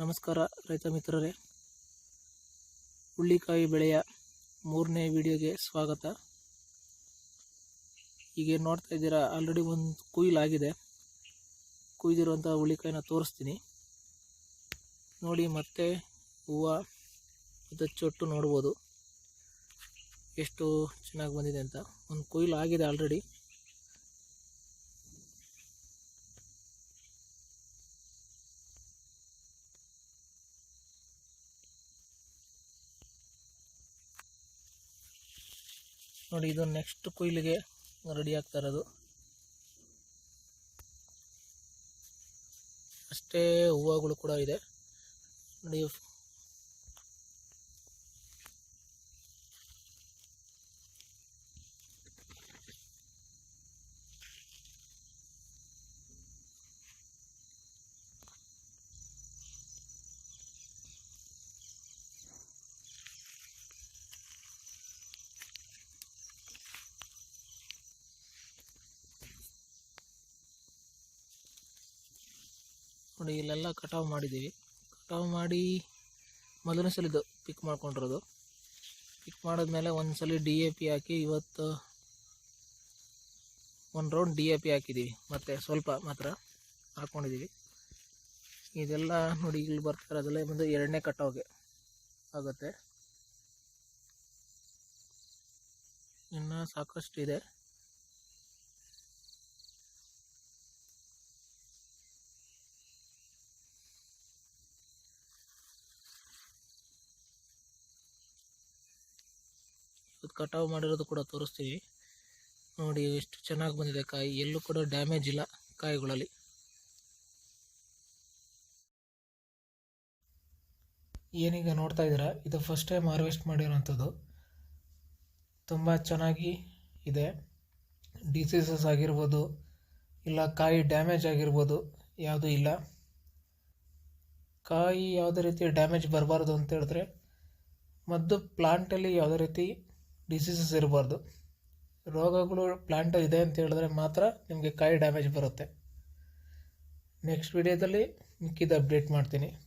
ನಮಸ್ಕಾರ ರೈತ ಮಿತ್ರರೇ. ಹುಳ್ಳಿಕಾಯಿ ಬೆಳೆಯ ಮೂರನೇ ವಿಡಿಯೋಗೆ ಸ್ವಾಗತ. ಈಗ ನೋಡ್ತಾ ಇದ್ದೀರಾ ಆಲ್ರೆಡಿ ಒಂದು ಕುಯ್ಲಾಗಿದೆ. ಕುಯ್ದಿರುವಂಥ ಹುಳ್ಳಿಕಾಯಿನ ತೋರಿಸ್ತೀನಿ. ನೋಡಿ, ಮತ್ತೆ ಹೂವು ಮತ್ತು ಚೊಟ್ಟು ನೋಡ್ಬೋದು. ಎಷ್ಟು ಚೆನ್ನಾಗಿ ಬಂದಿದೆ ಅಂತ. ಒಂದು ಕೊಯ್ಲು ಆಗಿದೆ ಆಲ್ರೆಡಿ ನೋಡಿ ಇದು ನೆಕ್ಸ್ಟ್ ಕೊಯ್ಲಿಗೆ ರೆಡಿ ಆಗ್ತಾ ಇರೋದು. ಅಷ್ಟೇ ಹೂವುಗಳು ಕೂಡ ಇದೆ. ನೋಡಿ ನೋಡಿ ಇಲ್ಲೆಲ್ಲ ಕಟಾವು ಮಾಡಿದ್ದೀವಿ. ಕಟಾವು ಮಾಡಿ ಮೊದಲನೇ ಸಲ ಇದು ಪಿಕ್ ಮಾಡ್ಕೊಂಡಿರೋದು. ಪಿಕ್ ಮಾಡಿದ್ಮೇಲೆ ಒಂದು ಸಲ ಡಿ ಎ ಪಿ ಹಾಕಿ ಇವತ್ತು ಒಂದು ರೌಂಡ್ ಡಿ ಎ ಪಿ ಹಾಕಿದ್ದೀವಿ. ಮತ್ತು ಸ್ವಲ್ಪ ಮಾತ್ರ ಹಾಕ್ಕೊಂಡಿದ್ದೀವಿ ಇದೆಲ್ಲ ನೋಡಿ ಇಲ್ಲಿ ಬರ್ತಾರೆ. ಅದೆಲ್ಲ ಬಂದು ಎರಡನೇ ಕಟಾವ್ಗೆ ಆಗುತ್ತೆ. ಇನ್ನು ಸಾಕಷ್ಟು ಇದೆ ಇವತ್ತು ಕಟಾವು ಮಾಡಿರೋದು ಕೂಡ ತೋರಿಸ್ತೀವಿ. ನೋಡಿ ಎಷ್ಟು ಚೆನ್ನಾಗಿ ಬಂದಿದೆ ಕಾಯಿ. ಎಲ್ಲೂ ಕೂಡ ಡ್ಯಾಮೇಜ್ ಇಲ್ಲ ಕಾಯಿಗಳಲ್ಲಿ. ಏನೀಗ ನೋಡ್ತಾ ಇದ್ದೀರಾ? ಇದು ಫಸ್ಟ್ ಟೈಮ್ ಹಾರ್ವೆಸ್ಟ್ ಮಾಡಿರೋಂಥದ್ದು. ತುಂಬ ಚೆನ್ನಾಗಿ ಇದೆ. ಡಿಸೀಸಸ್ ಆಗಿರ್ಬೋದು, ಇಲ್ಲ ಕಾಯಿ ಡ್ಯಾಮೇಜ್ ಆಗಿರ್ಬೋದು, ಯಾವುದೂ ಇಲ್ಲ. ಕಾಯಿ ಯಾವುದೇ ರೀತಿ ಡ್ಯಾಮೇಜ್ ಬರಬಾರ್ದು ಅಂತ ಹೇಳಿದ್ರೆ, ಮದ್ದು ಪ್ಲಾಂಟಲ್ಲಿ ಯಾವುದೇ ರೀತಿ ಡಿಸೀಸಸ್ ಇರಬಾರ್ದು. ರೋಗಗಳು ಪ್ಲಾಂಟಲ್ಲಿ ಇದೆ ಅಂತ ಹೇಳಿದ್ರೆ ಮಾತ್ರ ನಿಮಗೆ ಕಾಯಿ ಡ್ಯಾಮೇಜ್ ಬರುತ್ತೆ. ನೆಕ್ಸ್ಟ್ ವಿಡಿಯೋದಲ್ಲಿ ಮಿಕ್ಕಿದ ಅಪ್ಡೇಟ್ ಮಾಡ್ತೀನಿ.